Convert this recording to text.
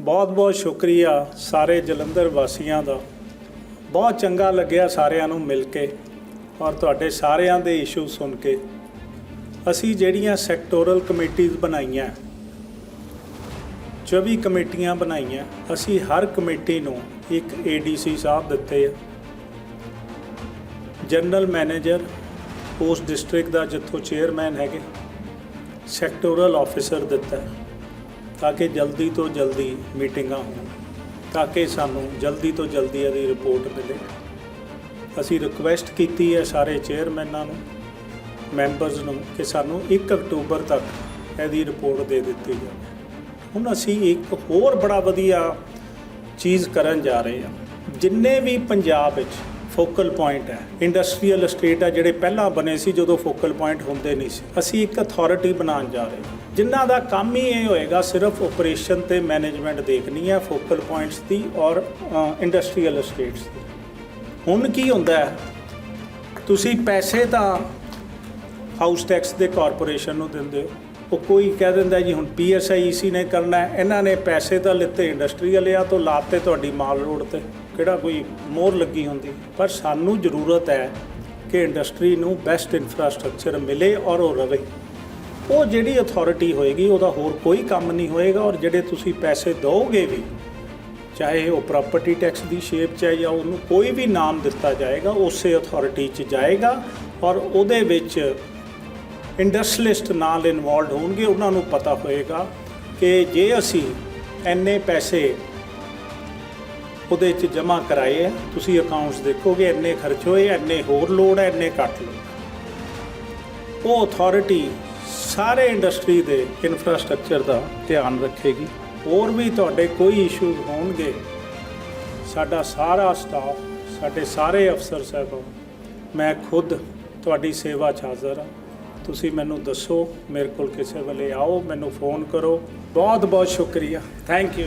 ਬਹੁਤ-ਬਹੁਤ ਸ਼ੁਕਰੀਆ ਸਾਰੇ ਜਲੰਧਰ ਵਾਸੀਆਂ ਦਾ। ਬਹੁਤ ਚੰਗਾ ਲੱਗਿਆ ਸਾਰਿਆਂ ਨੂੰ ਮਿਲ ਕੇ ਔਰ ਤੁਹਾਡੇ ਸਾਰਿਆਂ ਦੇ ਇਸ਼ੂ ਸੁਣ ਕੇ। ਅਸੀਂ ਜਿਹੜੀਆਂ ਸੈਕਟੋਰਲ ਕਮੇਟੀਆਂ ਬਣਾਈਆਂ 24 ਕਮੇਟੀਆਂ ਬਣਾਈਆਂ, ਅਸੀਂ ਹਰ ਕਮੇਟੀ ਨੂੰ ਇੱਕ ਏਡੀਸੀ ਸਾਹਿਬ ਦਿੱਤੇ ਆ। ਜਨਰਲ ਮੈਨੇਜਰ ਉਸ ਡਿਸਟ੍ਰਿਕਟ ਦਾ ਜਿੱਥੋਂ ਚੇਅਰਮੈਨ ਹੈਗੇ ਸੈਕਟੋਰਲ ਆਫੀਸਰ ਦਿੱਤਾ। ਤਾਂ ਕਿ ਜਲਦੀ ਤੋਂ ਜਲਦੀ ਮੀਟਿੰਗਾਂ ਹੋਣ ਤਾਂ ਕਿ ਸਾਨੂੰ ਜਲਦੀ ਤੋਂ ਜਲਦੀ ਇਹਦੀ ਰਿਪੋਰਟ ਮਿਲੇ। ਅਸੀਂ ਰਿਕੁਐਸਟ ਕੀਤੀ ਹੈ ਸਾਰੇ ਚੇਅਰਮੈਨਾਂ ਨੂੰ ਮੈਂਬਰਸ ਨੂੰ, ਕਿ ਸਾਨੂੰ 1 ਅਕਤੂਬਰ ਤੱਕ ਇਹਦੀ ਰਿਪੋਰਟ ਦੇ ਦਿੱਤੀ ਜਾਵੇ। ਹੁਣ ਅਸੀਂ ਇੱਕ ਹੋਰ ਬੜਾ ਵਧੀਆ ਚੀਜ਼ ਕਰਨ ਜਾ ਰਹੇ ਹਾਂ। ਜਿੰਨੇ ਵੀ ਪੰਜਾਬ ਵਿੱਚ ਫੋਕਲ ਪੁਆਇੰਟ ਹੈ। ਇੰਡਸਟਰੀਅਲ ਸਟੇਟ ਹੈ ਜਿਹੜੇ ਪਹਿਲਾਂ ਬਣੇ ਸੀ ਜਦੋਂ ਫੋਕਲ ਪੁਆਇੰਟ ਹੁੰਦੇ ਨਹੀਂ ਸੀ। ਅਸੀਂ ਇੱਕ ਅਥਾਰਟੀ ਬਣਾਉਣ ਜਾ ਰਹੇ ਹਾਂ। ਜਿਨ੍ਹਾਂ ਦਾ ਕੰਮ ਹੀ ਇਹ ਹੋਏਗਾ, ਸਿਰਫ ਆਪਰੇਸ਼ਨ ਤੇ ਮੈਨੇਜਮੈਂਟ ਦੇਖਣੀ ਹੈ ਫੋਕਲ ਪੁਆਇੰਟਸ ਦੀ ਔਰ ਇੰਡਸਟਰੀਅਲ ਸਟੇਟਸ ਦੀ। ਹੁਣ ਕੀ ਹੁੰਦਾ ਹੈ? ਤੁਸੀਂ ਪੈਸੇ ਤਾਂ ਹਾਊਸ ਟੈਕਸ ਦੇ ਕਾਰਪੋਰੇਸ਼ਨ ਨੂੰ ਦਿੰਦੇ ਹੋ। ਉਹ ਕੋਈ ਕਹਿ ਦਿੰਦਾ ਜੀ, ਹੁਣ ਪੀਐਸਆਈਸੀ ਨੇ ਕਰਨਾ ਇਹਨਾਂ ਨੇ ਪੈਸੇ ਤਾਂ ਲਿੱਤੇ ਇੰਡਸਟਰੀਅਲ ਵਾਲਿਆਂ ਤੋਂ ਲਾਤੇ ਤੁਹਾਡੀ ਮਾਲ ਰੋਡ ਤੇ। ਕਿਹੜਾ ਕੋਈ ਮੋਹਰ ਲੱਗੀ ਹੁੰਦੀ। ਪਰ ਸਾਨੂੰ ਜ਼ਰੂਰਤ ਹੈ ਕਿ ਇੰਡਸਟਰੀ ਨੂੰ ਬੈਸਟ ਇਨਫਰਾਸਟ੍ਰਕਚਰ ਮਿਲੇ ਔਰ ਉਹ ਰਵੇ। ਉਹ ਜਿਹੜੀ ਅਥਾਰਟੀ ਹੋਏਗੀ, ਉਹਦਾ ਹੋਰ ਕੋਈ ਕੰਮ ਨਹੀਂ ਹੋਏਗਾ ਔਰ ਜਿਹੜੇ ਤੁਸੀਂ ਪੈਸੇ ਦਿਓਗੇ ਵੀ, ਚਾਹੇ ਉਹ ਪ੍ਰਾਪਰਟੀ ਟੈਕਸ ਦੀ ਸ਼ੇਪ ਚ ਹੈ ਜਾਂ ਉਹਨੂੰ ਕੋਈ ਵੀ ਨਾਮ ਦਿੱਤਾ ਜਾਏਗਾ, ਉਸੇ ਅਥਾਰਟੀ ਚ ਜਾਏਗਾ ਔਰ ਉਹਦੇ ਵਿੱਚ ਇੰਡਸਟਰੀਲਿਸਟ ਨਾਲ ਇਨਵੋਲਡ ਹੋਣਗੇ, ਉਹਨਾਂ ਨੂੰ ਪਤਾ ਹੋਏਗਾ ਕਿ ਜੇ ਅਸੀਂ ਐਨੇ ਪੈਸੇ ਉਹਦੇ 'ਚ ਜਮ੍ਹਾਂ ਕਰਾਏ ਆ। ਤੁਸੀਂ ਅਕਾਊਂਟਸ ਦੇਖੋਗੇ, ਇੰਨੇ ਖਰਚ ਹੋਏ, ਇੰਨੇ ਹੋਰ ਲੋੜ ਹੈ ਇੰਨੇ ਘੱਟ ਲੋੜ ਉਹ ਅਥਾਰਟੀ ਸਾਰੇ ਇੰਡਸਟਰੀ ਦੇ ਇਨਫਰਾਸਟ੍ਰਕਚਰ ਦਾ ਧਿਆਨ ਰੱਖੇਗੀ। ਹੋਰ ਵੀ ਤੁਹਾਡੇ ਕੋਈ ਇਸ਼ੂ ਹੋਣਗੇ, ਸਾਡਾ ਸਾਰਾ ਸਟਾਫ ਸਾਡੇ ਸਾਰੇ ਅਫਸਰ ਸਾਹਿਬਾਨ ਮੈਂ ਖੁਦ ਤੁਹਾਡੀ ਸੇਵਾ 'ਚ ਹਾਜ਼ਰ ਹਾਂ। ਤੁਸੀਂ ਮੈਨੂੰ ਦੱਸੋ, ਮੇਰੇ ਕੋਲ ਕਿਸੇ ਵੇਲੇ ਆਓ, ਮੈਨੂੰ ਫੋਨ ਕਰੋ। ਬਹੁਤ ਬਹੁਤ ਸ਼ੁਕਰੀਆ। Thank you